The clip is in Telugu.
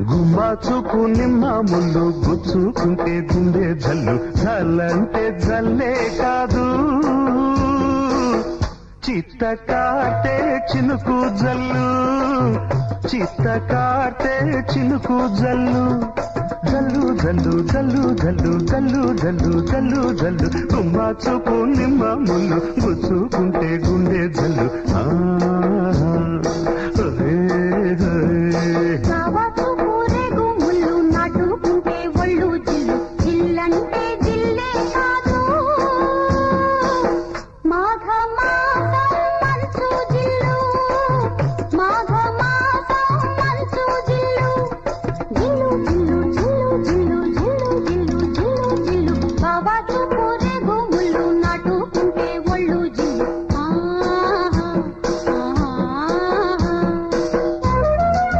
గుమ్మా చూపు నిమ్మ ముళ్ళు గుచ్చుకుంటే గుండె జల్లు. జల్లంటే జల్లే కాదు. చిత్త కాటే చినుకు జల్లు. చిత్త కాటే చినుకు జల్లు. జల్లు జల్లు జల్లు జల్లు జల్లు జల్లు జల్లు జల్లు. గుమ్మా చూపు నిమ్మ ముళ్ళు గుచ్చుకుంటే గుండె జల్లు. Baba